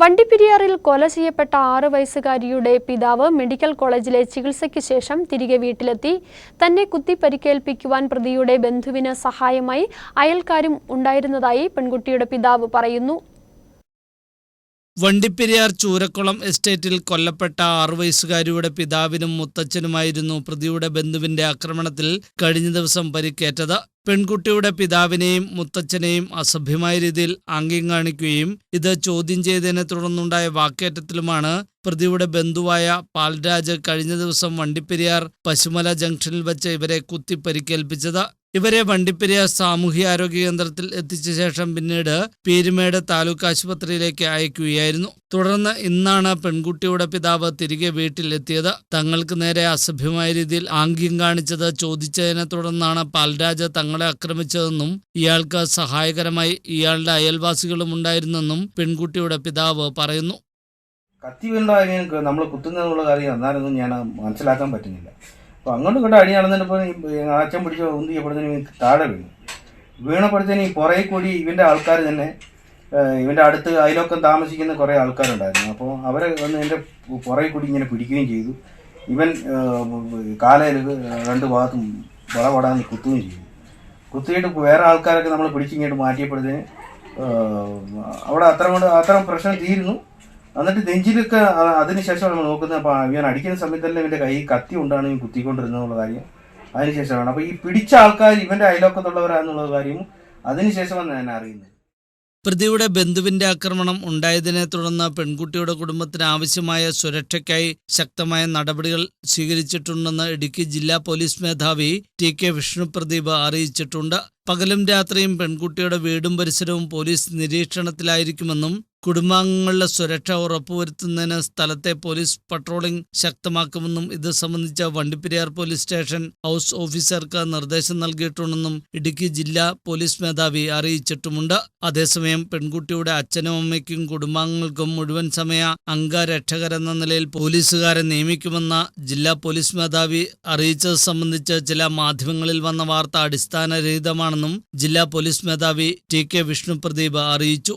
വണ്ടിപ്പെരിയാറിൽ കൊല ചെയ്യപ്പെട്ട ആറ് വയസ്സുകാരിയുടെ പിതാവ് മെഡിക്കൽ കോളേജിലെ ചികിത്സയ്ക്ക് ശേഷം തിരികെ വീട്ടിലെത്തി. തന്നെ കുത്തി പരിക്കേൽപ്പിക്കുവാൻ പ്രതിയുടെ ബന്ധുവിന് സഹായമായി അയൽക്കാരും ഉണ്ടായിരുന്നതായി പെൺകുട്ടിയുടെ പിതാവ് പറയുന്നു. വണ്ടിപ്പെരിയാർ ചൂരക്കുളം എസ്റ്റേറ്റിൽ കൊല്ലപ്പെട്ട ആറു വയസ്സുകാരിയുടെ പിതാവിനും മുത്തച്ഛനുമായിരുന്നു പ്രതിയുടെ ബന്ധുവിന്റെ ആക്രമണത്തിൽ കഴിഞ്ഞ ദിവസം പരിക്കേറ്റത്. പെൺകുട്ടിയുടെ പിതാവിനെയും മുത്തച്ഛനെയും അസഭ്യമായ രീതിയിൽ ആംഗ്യം കാണിക്കുകയും ഇത് ചോദ്യം ചെയ്തതിനെ തുടർന്നുണ്ടായ വാക്കേറ്റത്തിലുമാണ് പ്രതിയുടെ ബന്ധുവായ പാൽരാജ് കഴിഞ്ഞ ദിവസം വണ്ടിപ്പെരിയാർ പശുമല ജംഗ്ഷനിൽ വെച്ച് ഇവരെ കുത്തി പരിക്കേൽപ്പിച്ചത് ഇവരെ വണ്ടിപ്പെരിയാർ സാമൂഹ്യാരോഗ്യ കേന്ദ്രത്തിൽ എത്തിച്ച ശേഷം പിന്നീട് പീരുമേട് താലൂക്ക് ആശുപത്രിയിലേക്ക് അയക്കുകയായിരുന്നു. തുടർന്ന് ഇന്നാണ് പെൺകുട്ടിയുടെ പിതാവ് തിരികെ വീട്ടിലെത്തിയത്. തങ്ങൾക്ക് നേരെ അസഭ്യമായ രീതിയിൽ ആംഗ്യം കാണിച്ചത് ചോദിച്ചതിനെ തുടർന്നാണ് പാൽരാജ് തങ്ങളെ ആക്രമിച്ചതെന്നും ഇയാൾക്ക് സഹായകരമായി ഇയാളുടെ അയൽവാസികളും ഉണ്ടായിരുന്നെന്നും പെൺകുട്ടിയുടെ പിതാവ് പറയുന്നു. കത്തി വീണ്ടായെങ്കിൽ നമ്മൾ കുത്തുന്നതിനുള്ള കാര്യം എന്നാലൊന്നും ഞാൻ മനസ്സിലാക്കാൻ പറ്റുന്നില്ല. അപ്പോൾ അങ്ങോട്ട് കണ്ട അടി നടന്നപ്പോൾ അച്ഛൻ പിടിച്ച് ചെയ്യപ്പെടുന്നതിന് താഴെ വീണു. വീണപ്പോഴത്തേനും ഈ കൂടി ഇവന്റെ ആൾക്കാർ തന്നെ ഇവന്റെ അടുത്ത് അതിലൊക്കെ താമസിക്കുന്ന കുറേ ആൾക്കാരുണ്ടായിരുന്നു. അപ്പോൾ അവരെ വന്ന് എന്റെ പുറകെ കൂടി ഇങ്ങനെ പിടിക്കുകയും ചെയ്തു. ഇവൻ കാലയിൽ രണ്ട് ഭാഗത്തും വളപടാന്ന് കുത്തുകയും ചെയ്തു. കുത്തിയിട്ട് വേറെ ആൾക്കാരൊക്കെ നമ്മൾ പിടിച്ചിങ്ങോട്ട് മാറ്റിയപ്പോഴത്തേന് അവിടെ അത്ര കൊണ്ട് അത്ര പ്രശ്നം തീരുന്നു. എന്നിട്ട് നെഞ്ചിലൊക്കെ അതിനുശേഷമാണ് നമ്മൾ നോക്കുന്നത്. അപ്പോൾ ഇവൻ അടിക്കുന്ന സമയത്ത് തന്നെ ഇവന്റെ കൈ കത്തി കൊണ്ടാണ് ഇവൻ കുത്തിക്കൊണ്ടിരുന്നുള്ള കാര്യം. അതിനുശേഷമാണ് അപ്പോൾ ഈ പിടിച്ച ആൾക്കാർ ഇവന്റെ അയലോക്കത്തുള്ളവരാന്നുള്ള കാര്യം അതിനുശേഷമാണ് ഞാൻ അറിയുന്നത്. പ്രതിയുടെ ബന്ധുവിന്റെ ആക്രമണം ഉണ്ടായതിനെ തുടർന്ന് പെൺകുട്ടിയുടെ കുടുംബത്തിന് ആവശ്യമായ സുരക്ഷയ്ക്കായി ശക്തമായ നടപടികൾ സ്വീകരിച്ചിട്ടുണ്ടെന്ന് ഇടുക്കി ജില്ലാ പോലീസ് മേധാവി ടി കെ വിഷ്ണുപ്രദീപ് അറിയിച്ചിട്ടുണ്ട്. പകലും രാത്രിയും പെൺകുട്ടിയുടെ വീടും പരിസരവും പോലീസ് നിരീക്ഷണത്തിലായിരിക്കുമെന്നും കുടുംബാംഗങ്ങളുടെ സുരക്ഷ ഉറപ്പുവരുത്തുന്നതിന് സ്ഥലത്തെ പോലീസ് പട്രോളിംഗ് ശക്തമാക്കുമെന്നും ഇത് സംബന്ധിച്ച വണ്ടിപ്പെരിയാർ പോലീസ് സ്റ്റേഷൻ ഹൗസ് ഓഫീസർക്ക് നിർദ്ദേശം നൽകിയിട്ടുണ്ടെന്നും ഇടുക്കി ജില്ലാ പോലീസ് മേധാവി അറിയിച്ചിട്ടുമുണ്ട്. അതേസമയം പെൺകുട്ടിയുടെ അച്ഛനും അമ്മയ്ക്കും കുടുംബാംഗങ്ങൾക്കും മുഴുവൻ സമയ അംഗരക്ഷകരെന്ന നിലയിൽ പോലീസുകാരെ നിയമിക്കുമെന്ന ജില്ലാ പോലീസ് മേധാവി അറിയിച്ചത് സംബന്ധിച്ച് ചില മാധ്യമങ്ങളിൽ വന്ന വാർത്ത അടിസ്ഥാനരഹിതമാണെന്നും ജില്ലാ പോലീസ് മേധാവി ടി കെ വിഷ്ണുപ്രദീപ് അറിയിച്ചു.